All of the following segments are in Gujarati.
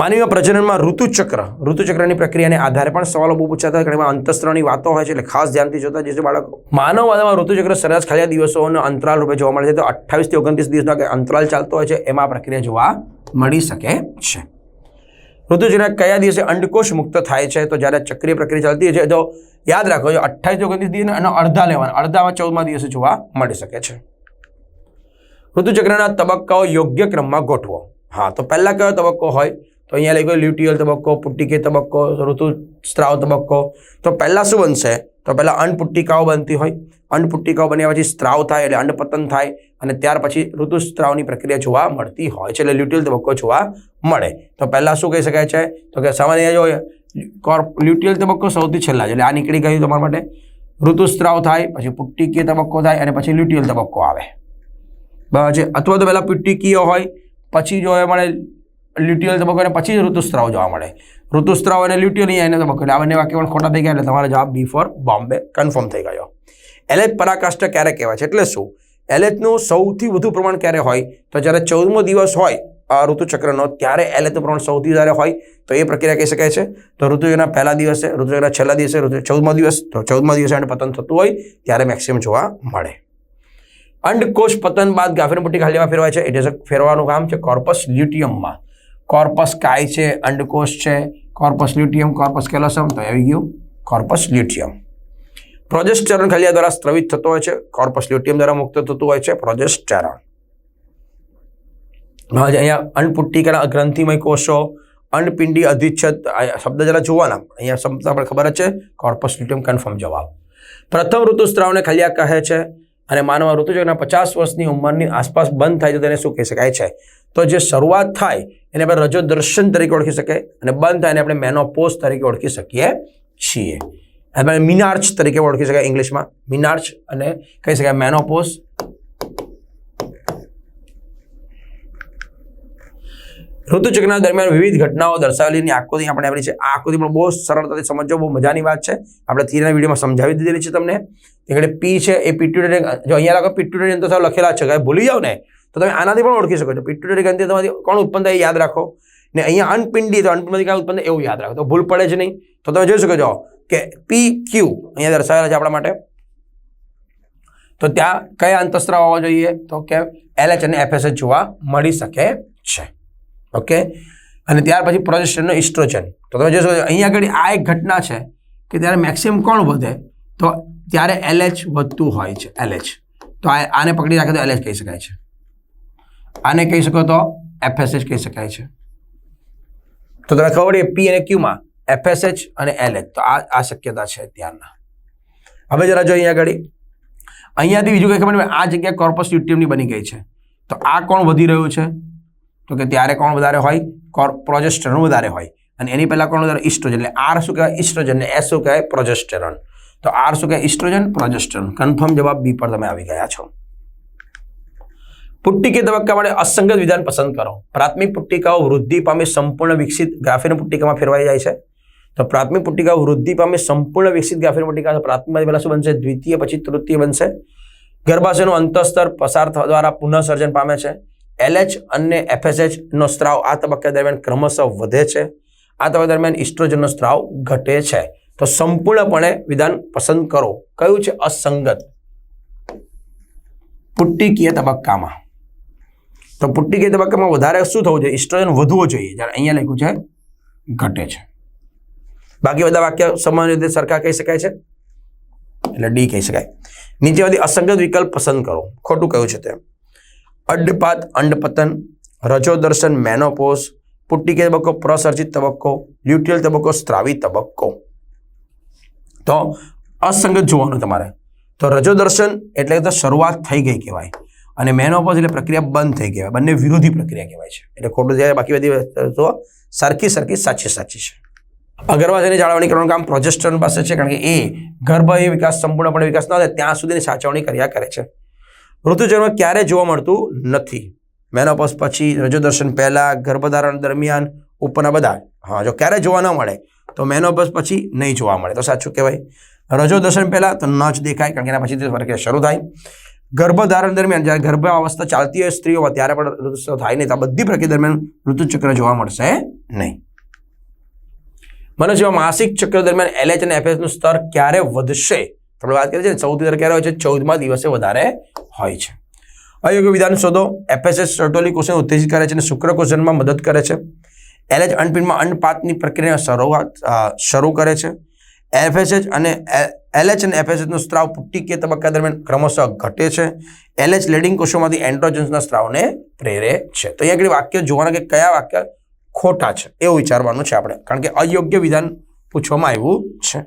માનવીય પ્રજનનમાં ઋતુચક્ર. ઋતુચક્રની પ્રક્રિયાને આધારે પણ સવાલો બહુ પૂછાતા હોય ઘણી અંતસ્ત્રની વાતો હોય છે, એટલે ખાસ ધ્યાનથી જોતા જશે બાળકો. માનવ ઋતુચક્ર સરેરાશ ખાલી દિવસોનો અંતરાલ રૂપે જોવા મળે છે. તો અઠ્ઠાવીસથી ઓગણત્રીસ દિવસનો અંતરાલ ચાલતો હોય છે, એમાં પ્રક્રિયા જોવા મળી શકે છે. ઋતુચક્ર કયા દિવસે અંડકોષ મુક્ત થાય છે? તો જ્યારે ચક્રીય પ્રક્રિયા ચાલતી હોય છે, તો યાદ રાખો, જો અઠ્ઠાવીસ ઓગણત્રીસ દિવસ અને અડધા લેવાના, અડધામાં ચૌદમા દિવસે જોવા મળી શકે છે. ઋતુચક્રના તબક્કાઓ યોગ્ય ક્રમમાં ગોઠવો. હા, તો પહેલાં કયો તબક્કો હોય? તો અહીંયા લઈ ગયો લ્યુટિયલ તબક્કો પુટ્ટિકીય તબક્કો, ઋતુસ્ત્રાવ તબક્કો. તો પહેલાં શું બનશે? તો પહેલાં અંડપુટ્ટિકાઓ બનતી હોય. અન્નપુટ્ટિકાઓ બન્યા પછી સ્ત્રાવ થાય એટલે અંડપતન થાય અને ત્યાર પછી ઋતુસ્ત્રાવની પ્રક્રિયા જોવા મળતી હોય છે એટલે લ્યુટિયલ તબક્કો જોવા મળે. તો પહેલાં શું કહી શકાય છે? તો કે સામાન્ય જો કોર્પ, લ્યુટિયલ તબક્કો સૌથી છેલ્લા છે. એટલે આ નીકળી ગયું તમારા માટે. ઋતુસ્ત્રાવ થાય, પછી પુટ્ટિકીય તબક્કો થાય અને પછી લ્યુટિયલ તબક્કો આવે. બરાબર છે? અથવા તો પહેલાં પુટ્ટિકીય હોય, પછી જોવા મળે લ્યુટિયલ તબક્કો અને પછી જ ઋતુસ્ત્રાવ જોવા મળે. ઋતુસ્ત્રાવ અને લ્યુટિયલ એનો તબક્કો એટલે આ બંને વાક્ય પણ ખોટા થઈ ગયા એટલે તમારો જવાબ બી ફોર બોમ્બે કન્ફર્મ થઈ ગયો. એલેચ પરાકાષ્ઠ ક્યારે કહેવાય છે? એટલે શું? એલેચનું સૌથી વધુ પ્રમાણ ક્યારે હોય? તો જ્યારે ચૌદમો દિવસ હોય આ ઋતુચક્રનો, ત્યારે એલેચનું પ્રમાણ સૌથી વધારે હોય? તો એ પ્રક્રિયા કહી શકાય છે. તો ઋતુચક્રના પહેલા દિવસે ઋતુચક્રના છેલ્લા દિવસે, ઋતુ ચૌદમો દિવસ, તો ચૌદમા દિવસે એને પતન થતું હોય, ત્યારે મેક્સિમમ જોવા મળે. અંડકોષ પતન બાદ ગાફેન પટ્ટી ખાલીમાં ફેરવાય છે. એટલે ફેરવાનું કામ છે કોર્પસ લ્યુટિયમમાં કોર્પસ કાય છે, અંડકોષ છે, કોર્પસ લ્યુટિયમ, કોર્પસ કેલોસમ, તો આવી ગયું કોર્પસ લ્યુટિયમ. પ્રોજેસ્ટેરોન ખલિયા દ્વારા સ્ત્રવિત થતો હોય છે, કોર્પસ લ્યુટિયમ દ્વારા મુક્ત થતું હોય છે પ્રોજેસ્ટેરોન. હવે અહીંયા અન્નપુટ્ટિકાના ગ્રંથિમય કોષો અંડપિંડી અધિચ્છદ શબ્દ જરા જોવાના, અહીંયા શબ્દ આપણે ખબર જ છે, કોર્પસ લ્યુટિયમ કન્ફર્મ જવાબ. પ્રથમ ઋતુસ્ત્રાવને ખલિયા કહે છે, અને માનવ ઋતુચક્રના પચાસ વર્ષની ઉંમરની આસપાસ બંધ થાય તો તેને શું કહી શકાય છે? તો જે શરૂઆત થાય એને આપણે રજો દર્શન તરીકે ઓળખી શકાય અને બંધ થાય એને આપણે મેનોપોઝ તરીકે ઓળખી શકીએ છીએ. આપણે મિનાર્ચ તરીકે ઓળખી શકાય ઇંગ્લિશમાં. મિનાર્ચ અને કહી શકાય મેનોપોઝ. ઋતુચક્રના દરમિયાન વિવિધ ઘટનાઓ દર્શાવેલીની આકૃતિ આપણે આપણી છે. આ આકૃતિ પણ બહુ સરળતાથી સમજો બહુ મજાની વાત છે. આપણે થીરના વિડીયોમાં સમજાવી દીધેલી છે તમને. એટલે પી છે એ પીટ્યુટરી જો અહીંયા લાગો પીટ્યુટરી તો સાવ લખેલા છે. કે ભૂલી જાઓ ને. તો તમે આનાથી પણ ઓળખી શકો છો. પિટ્યુટરી ગ્રંથિ તમારી કોણ ઉત્પન્ન થાય યાદ રાખો. ને અહીંયા અનપિંડી તો અનપિંડમાંથી ક્યાં ઉત્પન્ન એવું યાદ રાખો. તો ભૂલ પડે જ નહીં. તો તમે જોઈ શકો છો કે પી ક્યુ અહીંયા દર્શાવેલા છે આપણા માટે. તો ત્યાં કયા અંતસ્ત્રાવ હોવા જોઈએ? તો કે એલએચ અને એફએસએચ જોવા મળી શકે છે. ઓકે? અને ત્યાર પછી પ્રોજેસ્ટરનો ઇસ્ટ્રોજન તો તમે જોશો અહીંયા આગળ આ એક ઘટના છે કે ત્યારે મેક્સિમમ કોણ વધે? તો ત્યારે એલએચ વધતું હોય છે એલએચ તો આને પકડી રાખે તો એલએચ કહી શકાય છે. આને કહી શકો તો એફએસએચ કહી શકાય છે. તો તમને ખબર પડી પી અને ક્યુમાં એફએસએચ અને એલએચ તો આ આ શક્યતા છે ત્યારના હવે જરા જો અહીંયા આગળ. અહીંયાથી બીજું કંઈ ખબર નહીં, આ જગ્યા કોર્પસ લ્યુટિયમની બની ગઈ છે. તો આ કોણ વધી રહ્યું છે? તો કે ત્યારે કોણ વધારે હોય? કોર પ્રોજેસ્ટેરોન વધારે હોય. અને એની પહેલાં કોણ વધારે? ઇસ્ટ્રોજન એટલે આર શું કહેવાય? ઇસ્ટ્રોજન ને એસ શું કહેવાય? પ્રોજેસ્ટેરોન તો આર શું કહેવાય? ઇસ્ટ્રોજન પ્રોજેસ્ટેરોન કન્ફર્મ જવાબ બી પર તમે આવી ગયા છો. પુટ્ટિકે તબક્કા માટે અસંગત વિધાન પસંદ કરો. પ્રાથમિક પુટ્ટિકાઓ વૃદ્ધિ પામી સંપૂર્ણ વિકસિત ગ્રાફીન પુટ્ટિકામાં ફેરવાઈ જાય છે. તો પ્રાથમિક પુટ્ટિકાઓ વૃદ્ધિ પામી સંપૂર્ણ વિકસિત ગ્રાફીન પુટ્ટિકા પ્રાથમિકમાંથી પહેલાં શું બનશે? દ્વિતીય, પછી તૃતીય બનશે. ગર્ભાશયનું અંતસ્તર પસાર થવા દ્વારા પુનઃસર્જન પામે છે. એલએચ અને એફએસએચ નો સ્ત્રાવ આ તબક્કા દરમિયાન ક્રમશઃ વધે છે. આ તબક્કા દરમિયાન ઇસ્ટ્રોજનનો સ્ત્રાવ ઘટે છે. તો સંપૂર્ણપણે વિધાન પસંદ કરો. કયું છે અસંગત? પુટ્ટિકીય તબક્કામાં. તો પુટ્ટી કે તબક્કામાં વધારે શું થવું જોઈએ? ઇસ્ટ્રોજન વધવો જોઈએ. જ્યારે અહીંયા લખ્યું છે, ઘટે છે. બાકી બધા વાક્ય સામાન્ય રીતે સરખા કહી શકાય છે? એટલે ડી કહી શકાય. નીચેમાંથી અસંગત વિકલ્પ પસંદ કરો. ખોટું કયું છે તે? અડપાત અંડપતન, રજો દર્શન, મેનોપોઝ પુટ્ટિકે તબક્કો પ્રસર્જિત તબક્કો લ્યુટ્રિયલ તબક્કો, સ્ત્રાવી તબક્કો. તો અસંગત જોવાનું તમારે. તો રજો દર્શન એટલે તો શરૂઆત થઈ ગઈ કહેવાય. અને મેનોપોઝ એટલે પ્રક્રિયા બંધ થઈ કહેવાય બંને વિરોધી પ્રક્રિયા કહેવાય છે. એટલે ખોટું જ્યારે બાકી બધી તો સરખી સરખી સાચી સાચી છે. અગર્ભાશયની જાળવણી કરવાનું કામ પ્રોજેસ્ટન પાસે છે, કારણ કે એ ગર્ભ એ વિકાસ, સંપૂર્ણપણે વિકાસ ન થાય, ત્યાં સુધીની સાચવણી કર્યા કરે છે. ઋતુજન્મ ક્યારે જોવા મળતું નથી. મેનોપોઝ પછી રજોદર્શન પહેલાં, ગર્ભધારણ દરમિયાન, ઉપરના બધા. હા, જો ક્યારે જોવા ન મળે, તો મેનોપોઝ પછી નહીં જોવા મળે. તો સાચું કહેવાય. રજોદર્શન પહેલાં તો ન જ દેખાય, કારણ કે એના પછી પ્રક્રિયા શરૂ થાય. ગર્ભધારણ દરમિયાન, જ્યારે ગર્ભાવસ્થા ચાલતી હોય સ્ત્રીઓ ત્યારે પણ ઋતુસ્રાવ થાય નહીં. તો બધી પ્રક્રિયા દરમિયાન ઋતુચક્ર જોવા મળશે નહીં. મનુષ્યમાં માસિક ચક્ર દરમિયાન એલએચ અને એફએચનું સ્તર ક્યારે વધશે? આપણે વાત કરીએ છીએ ચૌદ દર ક્યારે હોય છે? ચૌદમા દિવસે વધારે હોય છે. અયોગ્ય વિધાન શોધો. એફએસએસ સર્ટોલી કોષને ઉત્તેજિત કરે છે અને શુક્રકોષનમાં મદદ કરે છે. એલએચ અંડપિંડમાં અન્નપાતની પ્રક્રિયા શરૂઆત શરૂ કરે છે. એફએસએચ અને એલએચ અને એફએસએચનો સ્ત્રાવ પુટ્ટીકીય તબક્કા દરમિયાન ક્રમશઃ ઘટે છે. એલએચ લેડિંગ કોષોમાંથી એન્ડ્રોજન્સના સ્ત્રાવને પ્રેરે છે. તો અહીંયા આગળ વાક્ય જોવાના કે કયા વાક્ય ખોટા છે એવું વિચારવાનું છે આપણે. કારણ કે અયોગ્ય વિધાન પૂછવામાં આવ્યું છે.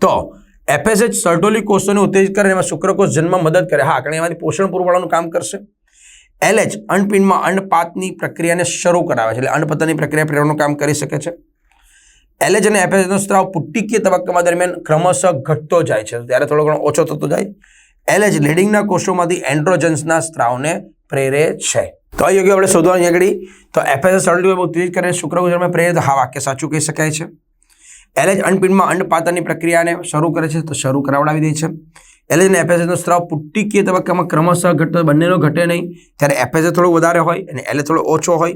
તો એફએસએચ સર્ટોલી કોષોને ઉત્તેજિત કરે એમાં શુક્રકોષ જન્મ મદદ કરે. હા, કારણ એમાંથી પોષણ પૂરું કામ કરશે. એલએચ અંડપિંડમાં અંડપાતની પ્રક્રિયાને શરૂ કરાવે છે. એટલે અંડપતનની પ્રક્રિયા પ્રેરવાનું કામ કરી શકે છે. એલએચ અને એફએસએચ સ્ત્રાવ પુટ્ટીકીય તબક્કામાં દરમિયાન ક્રમશઃ ઘટતો જાય છે. ત્યારે થોડો ઘણો ઓછો થતો જાય. એલએચ લીડિંગના કોષોમાંથી એન્ડ્રોજન્સના સ્ત્રાવને પ્રેરે છે. તો આ યોગ્ય આપણે શોધવાની આગળ. તો એફએસએસ સર્ટી ઉત્તેજિત કરે શુક્રકોષમાં પ્રેરિત હા વાક્ય સાચું કહી શકાય છે. એલએચ અંડપિંડમાં અંડપાતનની પ્રક્રિયાને શરૂ કરે છે તો શરૂ કરાવડાવી દે છે. એલએચ અને એફએસએસ સ્ત્રાવ પુટ્ટીકીય તબક્કામાં ક્રમશઃ ઘટતો, બંનેનો ઘટે નહીં. ત્યારે એફએસએસ થોડો વધારે હોય અને એલેજ થોડો ઓછો હોય.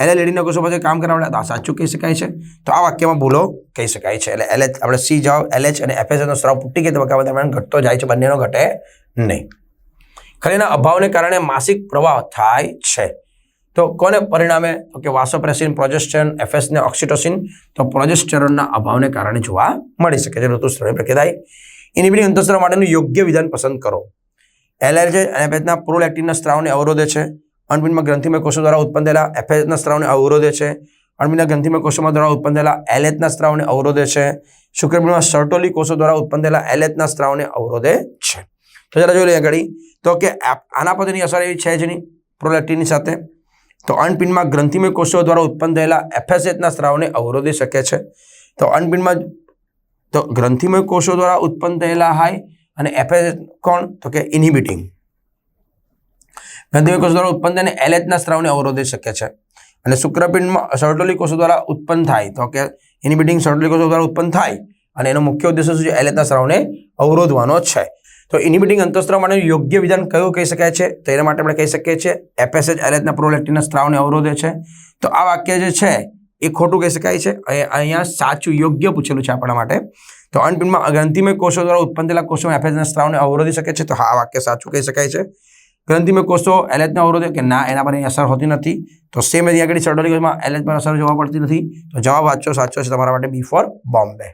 એલએ લેડીના કોષો પછી કામ કરાવડે તો આ સાચું કહી શકાય છે. તો આ વાક્યમાં ભૂલો કહી શકાય છે. એટલે એલએચ આપણે સી જવાબ એલએચ અને એફએસએસ નો સ્ત્રાવ ગયો તબક્કામાં દરમિયાન ઘટતો જાય છે, બંનેનો ઘટે નહીં. ખરીના અભાવને કારણે માસિક પ્રવાહ થાય છે. તો કોને પરિણામે? તો કે વાસોપ્રેસિન પ્રોજેસ્ટન એફએસ ને ઓક્સિટોસિન, તો પ્રોજેસ્ટેરોનના અભાવને કારણે જોવા મળી શકે છે. ઋતુસ્રાવની પ્રક્રિયા ઇનિબિટિંગ અંતસ્ત્રાવ માટેનું યોગ્ય વિધાન પસંદ કરો. એલએલજે અને પેટના પ્રોલેક્ટિનના સ્ત્રાવને અવરોધે છે. અણબિનમાં ગ્રંથિમય કોષો દ્વારા ઉત્પન્ન થયેલા એફએચના સ્ત્રાવને અવરોધે છે. અણબિના ગ્રંથિમય કોષોમાં દ્વારા ઉત્પન્ન થયેલા એલએચના સ્ત્રાવને અવરોધે છે. શુક્રબિનમાં સર્ટોલી કોષો દ્વારા ઉત્પન્ન થયેલા એલએચના સ્ત્રાવને અવરોધે છે. તો જરા જોઈ લઈએ આગળ. તો કે આના પર અસર એવી છે જ નહીં પ્રોલેક્ટિનની સાથે? તો અણપિંડમાં ગ્રંથિમય કોષો દ્વારા ઉત્પન્ન થયેલા એફએસએચના સ્ત્રાવને અવરોધી શકે છે. તો અણપિંડમાં તો ગ્રંથિમય કોષો દ્વારા ઉત્પન્ન થયેલા હાય અને એફએસએચ કોણ? તો કે ઇનિબિટિંગ ગ્રંથિમય કોષ દ્વારા ઉત્પન્ન થઈને એલએચના સ્ત્રાવને અવરોધી શકે છે. અને શુક્રપિંડમાં સર્ટોલી કોષો દ્વારા ઉત્પન્ન થાય. તો કે ઇનિબિટિંગ સર્ટોલી કોષો દ્વારા ઉત્પન્ન થાય અને એનો મુખ્ય ઉદ્દેશ શું છે? એલએચના સ્ત્રાવને અવરોધવાનો છે. તો ઇનિબિટિંગ અંતસ્ત્રાવ માટે યોગ્ય વિધાન કયું કહી શકાય છે? તો એના માટે આપણે કહી શકીએ છીએ એફએસએચ એલએચના પ્રોલેક્ટિનના સ્ત્રાવને અવરોધે છે. તો આ વાક્ય જે છે એ ખોટું કહી શકાય છે. અહીં- અહીંયા સાચું યોગ્ય પૂછેલું છે આપણા માટે. તો અનપિંડમાં ગ્રંથિમય કોષો દ્વારા ઉત્પન્ન થયેલા કોષોમાં એફએસના સ્ત્રાવને અવરોધી શકે છે. તો હા, આ વાક્ય સાચું કહી શકાય છે. ગ્રંથિમય કોષો એલએચને અવરોધે કે ના, એના પર અહીં અસર હોતી નથી. તો સેમ અહીં આગળ સર્ડોલી કોષમાં એલએચ પર અસર જોવા પડતી નથી. તો જવાબ વાંચો સાચો છે તમારા માટે બી ફોર બોમ્બે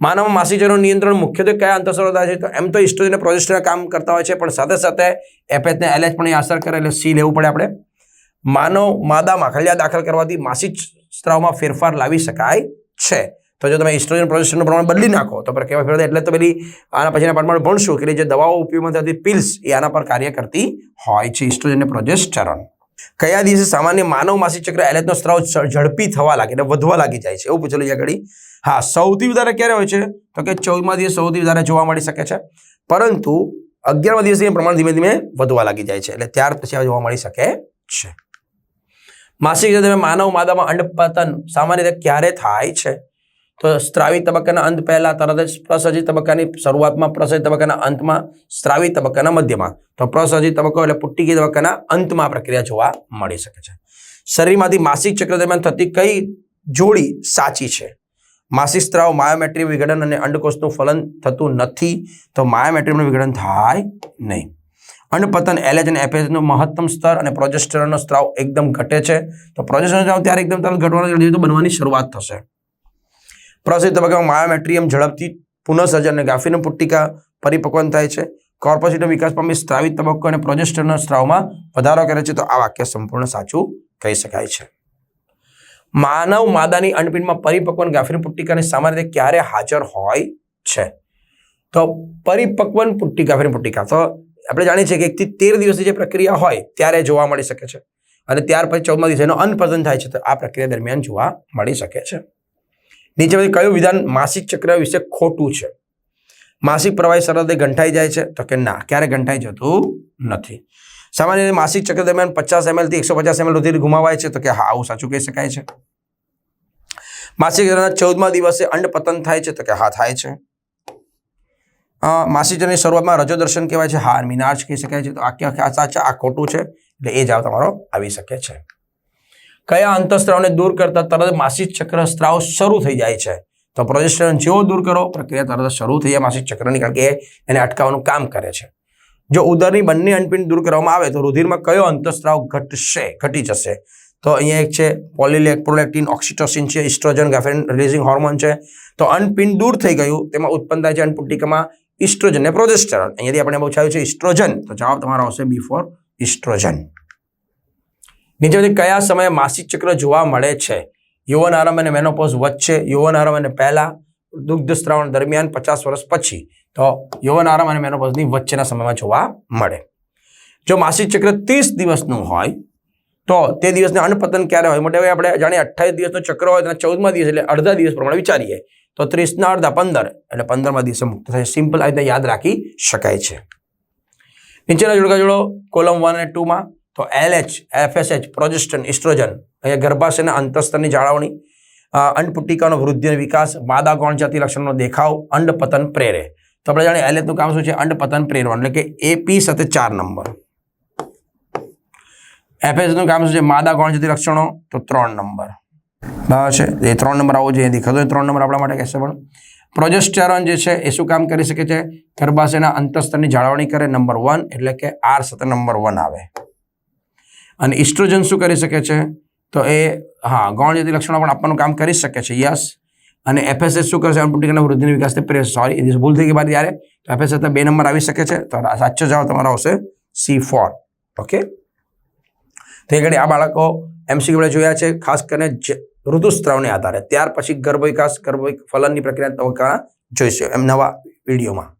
માનવ માસિકજનું નિયંત્રણ મુખ્યત્વે કયા અંતસ્ત્રો થાય છે? તો એમ તો ઇસ્ટ્રોજન પ્રોજેસ્ટ્રોન કામ કરતા હોય છે, પણ સાથે સાથે એપેચને એલએચ પણ અસર કરે, એટલે સી લેવું પડે આપણે. માનવ માદામાં ખલિયા દાખલ કરવાથી માસિક સ્ત્રાવમાં ફેરફાર લાવી શકાય છે. તો જો તમે ઇસ્ટ્રોજન પ્રોજેસ્ટરનું પ્રમાણ બદલી નાખો, તો ફેરફાર થાય? એટલે તો પેલી આના પછીના પાઠમાં ભણશું કે જે દવાઓ ઉપયોગમાં થતી પિલ્સ એ આના પર કાર્ય કરતી હોય છે ઇસ્ટ્રોજન અને પ્રોજેસ્ટરોન કયા દિવસે સામાન્ય માનવ માસિક ચક્ર એલએચનો સ્ત્રાવ ઝડપી થવા લાગે એટલે વધવા લાગી જાય છે? એવું પૂછેલું છે આગળ. હા, સૌથી વધારે ક્યારે હોય છે? તો કે ચૌદમા દિવસ સૌથી વધારે જોવા મળી શકે છે. પરંતુ અગિયારમા દિવસે પ્રમાણ ધીમે ધીમે વધવા લાગી જાય છે, એટલે ત્યાર પછી આ જોવા મળી શકે છે. માસિક તમે માનવ માદામાં અંડપતન સામાન્ય રીતે ક્યારે થાય છે? તો સ્ત્રાવી તબક્કાના અંત પહેલા તરત જ પ્રસજી તબક્કાની શરૂઆતમાં, પ્રસજી તબક્કાના અંતમાં, સ્ત્રાવી તબક્કાના મધ્યમાં. તો પ્રસજી તબક્કો એટલે પુટ્ટીકી તબક્કાના અંતમાં પ્રક્રિયા જોવા મળી શકે છે. શરીરમાંથી માસિક ચક્ર દરમિયાન થતી કઈ જોડી સાચી છે? માસિક સ્ત્રાવ માયોમેટ્રી વિઘટન અને અંડકોષનું ફલન થતું નથી, તો માયોમેટ્રીનું વિઘટન થાય નહીં. અંડપતન, એલએચ અને એફએચ મહત્તમ સ્તર અને પ્રોજેસ્ટરનો સ્ત્રાવ એકદમ ઘટે છે. તો પ્રોજેસ્ટરનો સ્ત્રાવ ત્યારે એકદમ તરત ઘટવાનો બનવાની શરૂઆત થશે. પ્રસિદ્ધ તબક્કામાં માયોમેટ્રિયમ ઝડપથી પુનઃસર્જન અને ગાફીનમ પુટ્ટિકા પરિપક્વન થાય છે. કોર્પોસિટમ વિકાસ પામી સ્ત્રાવિત તબક્કો અને પ્રોજેસ્ટરના સ્ત્રાવમાં વધારો કરે છે તો આ વાક્ય સંપૂર્ણ સાચું કહી શકાય છે. માનવ માદાની અંડપિંડમાં પરિપક્વન ગાફીન પુટ્ટિકાની સામાન્ય રીતે ક્યારે હાજર હોય છે? તો પરિપક્વન પુટ્ટી, ગાફીન પુટ્ટિકા. તો આપણે જાણીએ છીએ કે એકથી તેર દિવસની જે પ્રક્રિયા હોય ત્યારે જોવા મળી શકે છે. અને ત્યાર પછી ચૌદમા દિવસે એનો અનપતન થાય છે. તો આ પ્રક્રિયા દરમિયાન જોવા મળી શકે છે. નીચે પછી કયું વિધાન માસિક ચક્ર વિશે ખોટું છે? માસિક પ્રવાહી સરહદે ગંઠાઈ જાય છે? તો કે ના, ક્યારે ગંઠાઈ જતું નથી. સામાન્ય રીતે માસિક ચક્ર દરમિયાન પચાસ એમએલથી એકસો પચાસ એમએલ રુધિર ગુમાવાય છે, તો કે હા, આવું સાચું કહી શકાય છે. માસિક ચક્રના ચૌદમા દિવસે અંડ પતન થાય છે, તો કે હા, થાય છે. માસિક ચક્રની શરૂઆતમાં રજો દર્શન કહેવાય છે, હા મિનાર્જ કહી શકાય છે. તો આ સાચા, આ ખોટું છે, એટલે એ જવાબ તમારો આવી શકે છે. કયા અંતઃસ્ત્રાવને દૂર કરતા તરત માસિક ચક્ર સ્ત્રાવ શરૂ થઈ જાય છે? તો પ્રોજેસ્ટ્રોન જેવો દૂર કરો, પ્રક્રિયા તરત શરૂ થઈ જાય માસિક ચક્રની, કારણ કે એને અટકાવવાનું કામ કરે છે. જો ઉદરની બંને અંડપિંડ દૂર કરવામાં આવે, તો રુધિરમાં કયો અંતઃસ્ત્રાવ ઘટશે, ઘટી જશે? તો અહીંયા એક છે પોલિલેક પ્રોલેક્ટિન ઓક્સિટોસિન છે ઇસ્ટ્રોજન ગાફેન રિલીઝિંગ હોર્મોન છે. તો અનપિન દૂર થઈ ગયું, તેમાં ઉત્પન્ન થાય છે અનપુટિકામાં ઇસ્ટ્રોજન ને પ્રોજેસ્ટરોન અહીંયાથી આપણે પૂછાયું છે ઇસ્ટ્રોજન તો જવાબ તમારો આવશે બિફોર ઇસ્ટ્રોજન નીચેથી કયા સમયે માસિક ચક્ર જોવા મળે છે? યુવન આરંભ અને મેનોપોઝ વચ્ચે, યુવન આરંભ અને પહેલા, દુગ્ધ સ્ત્રાવણ દરમિયાન, પચાસ વર્ષ પછી. તો યુવન આરંભ અને મેનોપોઝની વચ્ચેના સમયમાં જોવા મળે. જો માસિક ચક્ર ત્રીસ દિવસનું હોય, તો તે દિવસને અન્નપતન ક્યારે હોય? મોટે ભાગે આપણે જાણીએ અઠ્ઠાવીસ દિવસનો ચક્ર હોય તેના ચૌદમાં દિવસ એટલે અડધા દિવસ પ્રમાણે વિચારીએ. તો ત્રીસના અડધા પંદર એટલે પંદરમાં દિવસે મુક્ત થાય સિમ્પલ આ રીતે યાદ રાખી શકાય છે. નીચેના જોડકા જોડો કોલમ વન અને ટુમાં તો એલએચ એફએસએચ પ્રોજેસ્ટન ઇસ્ટ્રોજન અહીંયા ગર્ભાશયના અંતસ્તરની જાળવણી અંડપુટિકાનો વૃદ્ધિ અને વિકાસ, માદા ગૌણ જાતિ લક્ષણનો દેખાવ અંડપતન પ્રેરે. તો આપણે જાણીએ એલએચનું કામ શું છે? અંડપતન પ્રેરવાનું એટલે કે એપી સાથે ચાર નંબર. એફએસનું કામ શું છે? માદા ગૌણ જાતિ લક્ષણો, તો ત્રણ નંબર. બરાબર છે? એ ત્રણ નંબર આવો જોઈએ. દેખાતો ત્રણ નંબર આપણા માટે કહેશે પણ. પ્રોજેસ્ટેરોન જે છે, એ શું કામ કરી શકે છે? ગર્ભાશયના અંતસ્તરની જાળવણી કરે, નંબર વન, એટલે કે આર સાથે નંબર વન આવે. અને ઇસ્ટ્રોજન શું કરી શકે છે? તો એ, હા ગૌણજતી લક્ષણો પણ આપવાનું કામ કરી શકે છે, યસ. અને એફએસએસ શું કરશે? અનુપટિકાના વૃદ્ધિની વિકાસને પ્રેર સોરી ભૂલ થઈ ગઈ બાદ ત્યારે. તો એફએસએસ બે નંબર આવી શકે છે. તો સાચો જવાબ તમારો આવશે સી ફોર ઓકે તો એ આ બાળકો એમસીક્યુ આપણે જોયા છે, ખાસ કરીને ઋતુસ્ત્રાવને આધારે. ત્યાર પછી ગર્ભ વિકાસ, ગર્ભ ફલનની પ્રક્રિયા તબક્કા જોઈશું એમ નવા વિડીયોમાં.